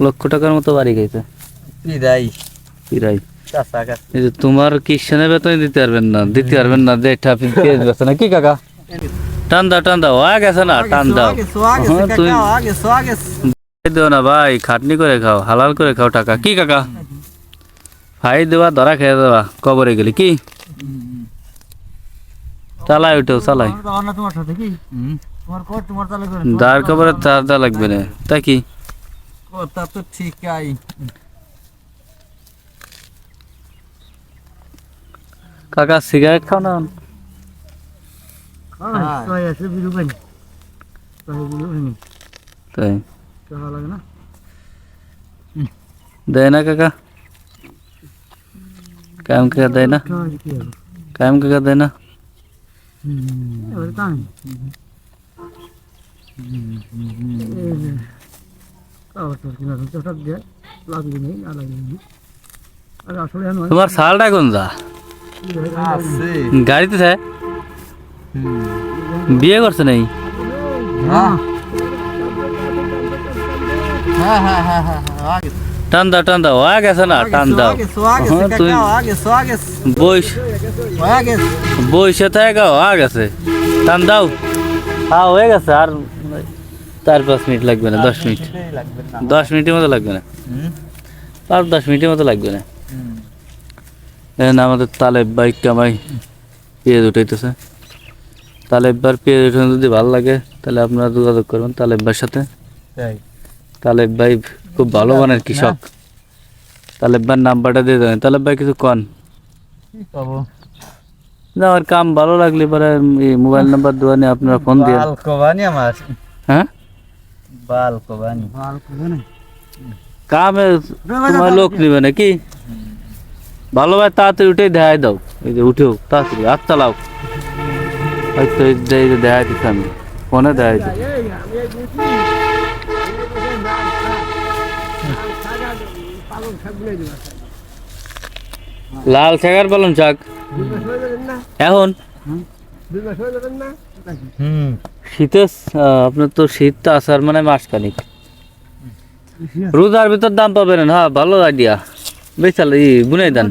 লক্ষ টাকার মতো বাড়ি গেছে প্রায় চাষা এই যে তোমার কিষানের বেতন দিতে পারবেন না দিতে পারবেন না যে আপনি পেয়ে না কি কাকা? টান দাও টান দাও গেছে না টান দাও হ্যাঁ, তুমি ভাই দেও না ভাই খাটনি করে খাও হালাল করে খাও টাকা। কি কাকা? ভাই দেওয়া ধরা খেয়ে দেওয়া কবরে গেলি কি? চালাই উঠো চালাই। দাঁড় কবরে তার দা লাগবে না। তাই কি? কথা তো ঠিকই কাকা সিগারেট খাও না? তাই লাগে না? দেয় না কাকা? কায়ম কাকা দেয় না? কায়ম কাকা দেয় না? তোমার শালটা কোন যা গাড়িতে থাকে বিয়ে করছে নাই টান দাও টান দাও হয়ে গেছে না টান দাও। হ্যাঁ, তুমি বইস। বইসে থাকে হয়ে গেছে টান দাও। হ্যাঁ হয়ে গেছে আর চার পাঁচ মিনিট লাগবে না দশ মিনিট। দশ মিনিটের মতো লাগবে না। পাঁচ দশ মিনিটের মতো লাগবে না। দেখেন আমাদের তালেব বাইক কামাই পেঁয়াজ উঠাইতেছে। তালেববার পেঁয়াজ উঠানো যদি ভালো লাগে তাহলে আপনারা যোগাযোগ করবেন তালেববার সাথে। তালেব ভাই খুব ভালো মানের কৃষক। তালেববার নাম্বারটা দিয়ে দেবেন তালেব ভাই কিছু কন? না আমার কাম ভালো লাগলে পরে মোবাইল নাম্বার দেওয়া নিয়ে আপনারা ফোন দিয়ে আমার। হ্যাঁ? বাল কোবানি কামে তোমার লোক নিবে নাকি ভালো ভাই তাড়াতাড়ি উঠে দেখাই দাও। এই যে উঠেও তাড়াতাড়ি হাত চালাও। হয়তো এই যে দেখাই দিচ্ছি আমি। ফোনে দেখাই দিই লাল শাকের পালন শাক। এখন? হুম শীতে আপনার তো শীত তো আসার মানে মাসখানিক। রোজার ভিতর দাম পাবেন হ্যাঁ ভালো আইডিয়া বেচাল ই বুনাই দেন।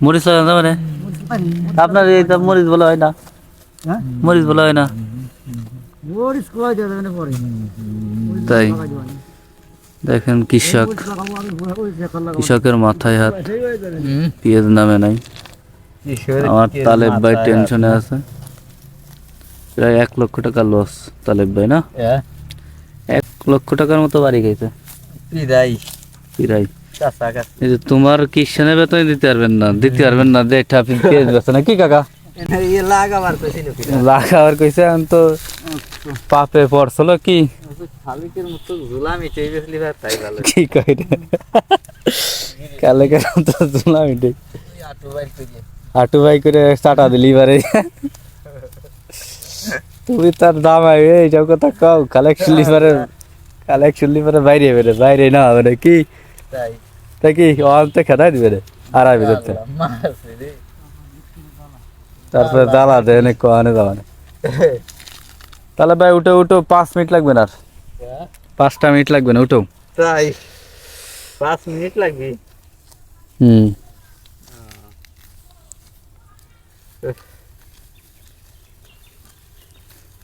মরিচ লাগান যাবে না আপনার এই তো মরিচ বলা হয় না। মরিচ বলা হয় না। তাই। দেখেন কৃষক। কৃষকের মাথায় হাত। পেঁয়াজ নামে নাই। আমার তালেব ভাই টেনশনে আছে। প্রায় এক লক্ষ টাকা লস তালেব ভাই না? এক লক্ষ টাকার মতো বাড়ি গেছে। এই যে তোমার কিষানের বেতন দিতে পারবেন না? দিতে পারবেন না যে আপনি পেঁয়াজ বেছে না। কি কাকা? লাগাবার কইছে আমি তো পাপে পড়ছিল কি? শালিকের মতো ঝুলা মিটাই গেছিলি ভাই তাই ভালো কি কই রে কালে কালে তো শুনলাম এটাই আটু বাইর কইয়ে হাঁটু ভাই করে চাটা দিলি এবারে তুমি তার দাম আইবে এইসব কথা কও কালেকশন লিভারে কালেকশন লিভারে বাইরে হবে রে বাইরে না হবে রে কি তাই তা কি অন্তে খেদাই দিবে রে আড়াই ভিতরতে মারছে রে তারপরে জ্বালা দেয় অনেক কনে যাওয়া তাহলে ভাই উঠে উঠো পাঁচ মিনিট লাগবে না আর পাঁচটা মিনিট লাগবে না উঠো। তাই পাঁচ মিনিট লাগবে। হুম।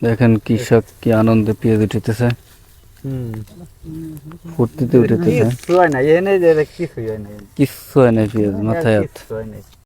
দেখেন কৃষক কি আনন্দে পেঁয়াজ উঠিতেছে। হুম। ফুর্তিতে উঠিতেছে। কিছু হয় না কিছু হয় পেঁয়াজ মাথায় হাত।